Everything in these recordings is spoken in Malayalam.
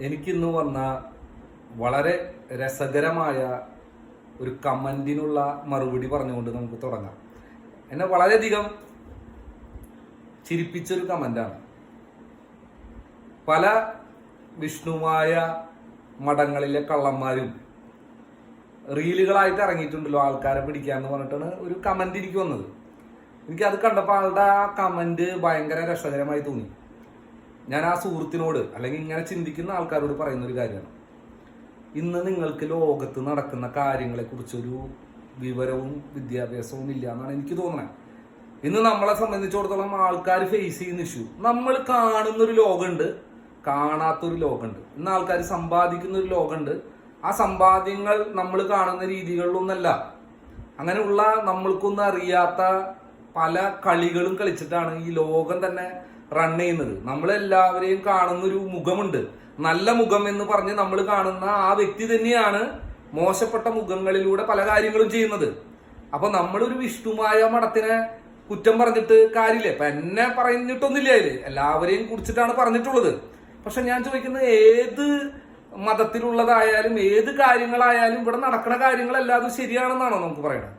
എനിക്കിന്ന് വന്ന വളരെ രസകരമായ ഒരു കമന്റിനുള്ള മറുപടി പറഞ്ഞുകൊണ്ട് നമുക്ക് തുടങ്ങാം. എന്നെ വളരെയധികം ചിരിപ്പിച്ചൊരു കമന്റാണ്. പല വിഷ്ണുവായ മഠങ്ങളിലെ കള്ളന്മാരും റീലുകളായിട്ട് ഇറങ്ങിയിട്ടുണ്ടല്ലോ ആൾക്കാരെ പിടിക്കാന്ന് പറഞ്ഞിട്ടാണ് ഒരു കമന്റ് എനിക്ക് വന്നത്. എനിക്ക് അത് കണ്ടപ്പോൾ ആളുടെ ആ കമന്റ് ഭയങ്കര രസകരമായി തോന്നി. ഞാൻ ആ സുഹൃത്തിനോട് അല്ലെങ്കിൽ ഇങ്ങനെ ചിന്തിക്കുന്ന ആൾക്കാരോട് പറയുന്ന ഒരു കാര്യമാണ്. ഇന്ന് നിങ്ങൾക്ക് ലോകത്ത് നടക്കുന്ന കാര്യങ്ങളെ കുറിച്ചൊരു വിവരവും വിദ്യാഭ്യാസവും ഇല്ല എന്നാണ് എനിക്ക് തോന്നുന്നത് ഇന്ന് നമ്മളെ സംബന്ധിച്ചിടത്തോളം ആൾക്കാർ ഫേസ് ചെയ്യുന്ന ഇഷ്യൂ നമ്മൾ കാണുന്നൊരു ലോകമുണ്ട് കാണാത്തൊരു ലോകമുണ്ട്. ഇന്ന് ആൾക്കാർ സമ്പാദിക്കുന്ന ഒരു ലോകമുണ്ട്. ആ സമ്പാദ്യങ്ങൾ നമ്മൾ കാണുന്ന രീതികളിലൊന്നല്ല. അങ്ങനെയുള്ള നമ്മൾക്കൊന്നും അറിയാത്ത പല കളികളും കളിച്ചിട്ടാണ് ഈ ലോകം തന്നെ റൺ ചെയ്യുന്നത്. നമ്മളെല്ലാവരെയും കാണുന്ന ഒരു മുഖമുണ്ട്. നല്ല മുഖം എന്ന് പറഞ്ഞ് നമ്മൾ കാണുന്ന ആ വ്യക്തി തന്നെയാണ് മോശപ്പെട്ട മുഖങ്ങളിലൂടെ പല കാര്യങ്ങളും ചെയ്യുന്നത്. അപ്പൊ നമ്മളൊരു വിഷ്ണുമായ മഠത്തിനെ കുറ്റം പറഞ്ഞിട്ട് കാര്യമില്ല. ഇപ്പൊ എന്നെ പറഞ്ഞിട്ടൊന്നുമില്ല അതിൽ. എല്ലാവരെയും കുറിച്ചിട്ടാണ് പറഞ്ഞിട്ടുള്ളത്. പക്ഷെ ഞാൻ ചോദിക്കുന്നത് ഏത് മതത്തിലുള്ളതായാലും ഏത് കാര്യങ്ങളായാലും ഇവിടെ നടക്കുന്ന കാര്യങ്ങളല്ലാതും ശരിയാണെന്നാണോ നമുക്ക് പറയുന്നത്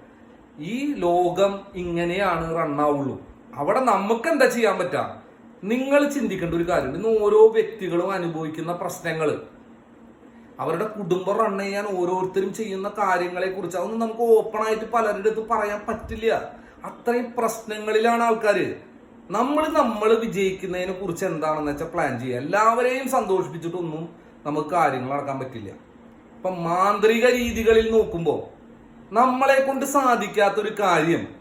ഈ ലോകം ഇങ്ങനെയാണ് റണ്ണാവുള്ളൂ അവിടെ നമുക്ക് എന്താ ചെയ്യാൻ പറ്റുക നിങ്ങൾ ചിന്തിക്കേണ്ട ഒരു കാര്യമുണ്ട്. ഇന്ന് ഓരോ വ്യക്തികളും അനുഭവിക്കുന്ന പ്രശ്നങ്ങൾ അവരുടെ കുടുംബം റൺ ചെയ്യാൻ ഓരോരുത്തരും ചെയ്യുന്ന കാര്യങ്ങളെ കുറിച്ച് അതൊന്നും നമുക്ക് ഓപ്പൺ ആയിട്ട് പലരുടെ അടുത്ത് പറയാൻ പറ്റില്ല. അത്രയും പ്രശ്നങ്ങളിലാണ് ആൾക്കാർ നമ്മൾ നമ്മൾ വിജയിക്കുന്നതിനെ കുറിച്ച് എന്താണെന്ന് വെച്ചാൽ പ്ലാൻ ചെയ്യുക. എല്ലാവരെയും സന്തോഷിപ്പിച്ചിട്ടൊന്നും നമുക്ക് കാര്യങ്ങൾ നടക്കാൻ പറ്റില്ല. ഇപ്പൊ മാന്ത്രിക രീതികളിൽ നോക്കുമ്പോൾ നമ്മളെ കൊണ്ട് സാധിക്കാത്തൊരു കാര്യം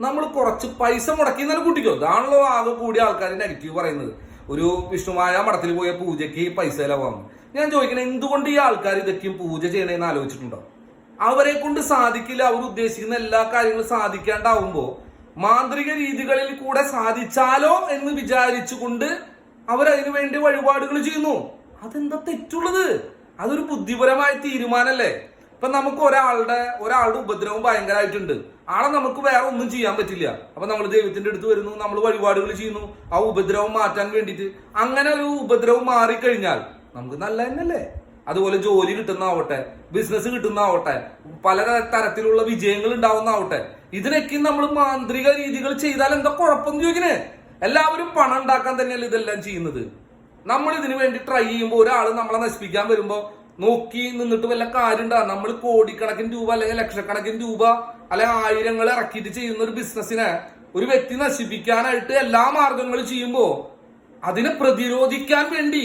നമ്മൾ കുറച്ച് പൈസ മുടക്കി എന്നാലും കൂട്ടിക്കോ. ഇതാണല്ലോ ആകെ കൂടി ആൾക്കാർ നെഗറ്റീവ് പറയുന്നത്. ഒരു വിഷ്ണുമായ മഠത്തിൽ പോയ പൂജയ്ക്ക് പൈസ ചിലവാകും ഞാൻ ചോദിക്കണേ എന്തുകൊണ്ട് ഈ ആൾക്കാർ ഇതൊക്കെയും പൂജ ചെയ്യണേന്ന് ആലോചിച്ചിട്ടുണ്ടോ? അവരെ കൊണ്ട് സാധിക്കില്ല. അവർ ഉദ്ദേശിക്കുന്ന എല്ലാ കാര്യങ്ങളും സാധിക്കാണ്ടാവുമ്പോ മാന്ത്രിക രീതികളിൽ കൂടെ സാധിച്ചാലോ എന്ന് വിചാരിച്ചുകൊണ്ട് അവരതിനു വേണ്ടി വഴിപാടുകൾ ചെയ്യുന്നു. അതെന്താ തെറ്റുള്ളത്? അതൊരു ബുദ്ധിപരമായ തീരുമാനമല്ലേ ഇപ്പൊ നമുക്ക് ഒരാളുടെ ഒരാളുടെ ഉപദ്രവം ഭയങ്കരമായിട്ടുണ്ട് ആളെ നമുക്ക് വേറെ ഒന്നും ചെയ്യാൻ പറ്റില്ല. അപ്പൊ നമ്മൾ ദൈവത്തിന്റെ അടുത്ത് വരുന്നു നമ്മൾ വഴിപാടുകൾ ചെയ്യുന്നു. ആ ഉപദ്രവം മാറ്റാൻ വേണ്ടിയിട്ട് അങ്ങനെ ഒരു ഉപദ്രവം മാറിക്കഴിഞ്ഞാൽ നമുക്ക് നല്ല തന്നെയല്ലേ? അതുപോലെ ജോലി കിട്ടുന്നാവട്ടെ ബിസിനസ് കിട്ടുന്നാവട്ടെ പല തരത്തിലുള്ള വിജയങ്ങൾ ഉണ്ടാവുന്നാവട്ടെ ഇതിനൊക്കെ നമ്മൾ മാന്ത്രിക രീതികൾ ചെയ്താൽ എന്താ കുഴപ്പം ചോദിക്കണേ? എല്ലാവരും പണം ഉണ്ടാക്കാൻ തന്നെയല്ലേ ഇതെല്ലാം ചെയ്യുന്നത്. നമ്മൾ ഇതിനു വേണ്ടി ട്രൈ ചെയ്യുമ്പോൾ ഒരാൾ നമ്മളെ നശിപ്പിക്കാൻ വരുമ്പോൾ നോക്കി നിന്നിട്ട് വല്ല കാര്യണ്ടാ നമ്മൾ കോടിക്കണക്കിന് രൂപ അല്ലെങ്കിൽ ലക്ഷക്കണക്കിന് രൂപ അല്ലെങ്കിൽ ആയിരങ്ങൾ ഇറക്കിയിട്ട് ചെയ്യുന്ന ഒരു ബിസിനസ്സിനെ ഒരു വ്യക്തി നശിപ്പിക്കാനായിട്ട് എല്ലാ മാർഗങ്ങളും ചെയ്യുമ്പോൾ അതിനെ പ്രതിരോധിക്കാൻ വേണ്ടി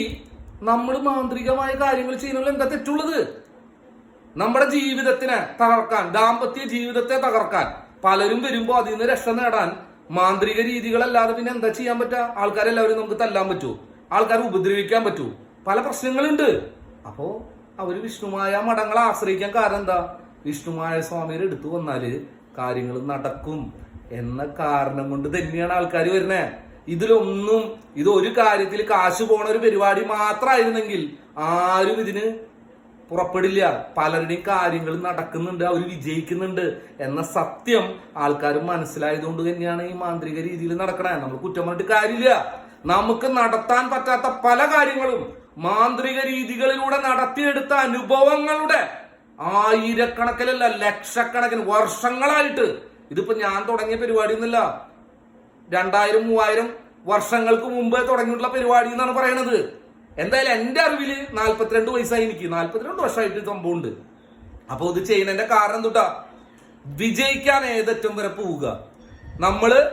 നമ്മൾ മാന്ത്രികമായ കാര്യങ്ങൾ ചെയ്യുന്നതിൽ എന്താ തെറ്റുള്ളത്? നമ്മുടെ ജീവിതത്തിനെ തകർക്കാൻ ദാമ്പത്യ ജീവിതത്തെ തകർക്കാൻ പലരും വരുമ്പോൾ അതിൽ നിന്ന് രക്ഷ നേടാൻ മാന്ത്രിക രീതികളല്ലാതെ പിന്നെ എന്താ ചെയ്യാൻ പറ്റുക ആൾക്കാരെല്ലാവരും നമുക്ക് തല്ലാൻ പറ്റുമോ ആൾക്കാരെ ഉപദ്രവിക്കാൻ പറ്റുമോ പല പ്രശ്നങ്ങളുണ്ട്. അപ്പോ അവർ വിഷ്ണുമായ മഠങ്ങളെ ആശ്രയിക്കാൻ കാരണം എന്താ? വിഷ്ണുമായ സ്വാമിയെ എടുത്തു വന്നാൽ കാര്യങ്ങൾ നടക്കും എന്ന കാരണം കൊണ്ട് തന്നെയാണ് ആൾക്കാർ വരുന്നത് ഇതിലൊന്നും ഇത് ഒരു കാര്യത്തിൽ കാശ് പോണ ഒരു പരിപാടി മാത്രമായിരുന്നെങ്കിൽ ആരും ഇതിന് പുറപ്പെടില്ല. പലരുടെയും കാര്യങ്ങൾ നടക്കുന്നുണ്ട് അവർ വിജയിക്കുന്നുണ്ട് എന്ന സത്യം ആൾക്കാർ മനസ്സിലായതുകൊണ്ട് തന്നെയാണ് ഈ മാന്ത്രിക രീതിയിൽ നടക്കണേ. നമ്മൾ കുറ്റം പറഞ്ഞിട്ട് കാര്യമില്ല. നമുക്ക് നടത്താൻ പറ്റാത്ത പല കാര്യങ്ങളും മാന്ത്രിക രീതികളിലൂടെ നടത്തിയെടുത്ത അനുഭവങ്ങളുടെ ആയിരക്കണക്കിലല്ല ലക്ഷക്കണക്കിന് വർഷങ്ങളായിട്ട്. ഇതിപ്പോ ഞാൻ തുടങ്ങിയ പരിപാടി ഒന്നുമില്ല രണ്ടായിരം മൂവായിരം വർഷങ്ങൾക്ക് മുമ്പേ തുടങ്ങിയിട്ടുള്ള പരിപാടി എന്നാണ് പറയണത്. എന്തായാലും എന്റെ അറിവിൽ നാല്പത്തിരണ്ട് വയസ്സായി എനിക്ക്. നാല്പത്തിരണ്ട് വർഷമായിട്ട് സംഭവമുണ്ട്. അപ്പൊ ഇത് ചെയ്യുന്നതിന്റെ കാരണം എന്തുട്ടാ? വിജയിക്കാൻ ഏതറ്റം വരെ പോവുക. നമ്മൾ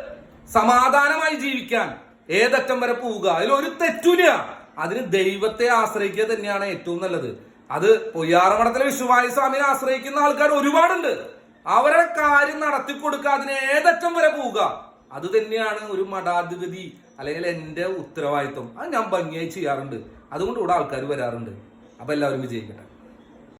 സമാധാനമായി ജീവിക്കാൻ ഏതറ്റം വരെ പോവുക. അതിൽ ഒരു തെറ്റുമില്ല. അതിന് ദൈവത്തെ ആശ്രയിക്കുക തന്നെയാണ് ഏറ്റവും നല്ലത്. അത് പൊയ്യാറമഠത്തിലെ വിശ്വമായ സ്വാമിയെ ആശ്രയിക്കുന്ന ആൾക്കാർ ഒരുപാടുണ്ട്. അവരുടെ കാര്യം നടത്തി കൊടുക്കുക അതിന് ഏതറ്റം വരെ പോവുക. അത് തന്നെയാണ് ഒരു മഠാധിപതി അല്ലെങ്കിൽ എന്റെ ഉത്തരവാദിത്വം. അത് ഞാൻ ഭംഗിയായി ചെയ്യാറുണ്ട്. അതുകൊണ്ട് ഇവിടെ ആൾക്കാർ വരാറുണ്ട്. അപ്പൊ എല്ലാവരും വിജയിക്കട്ടെ.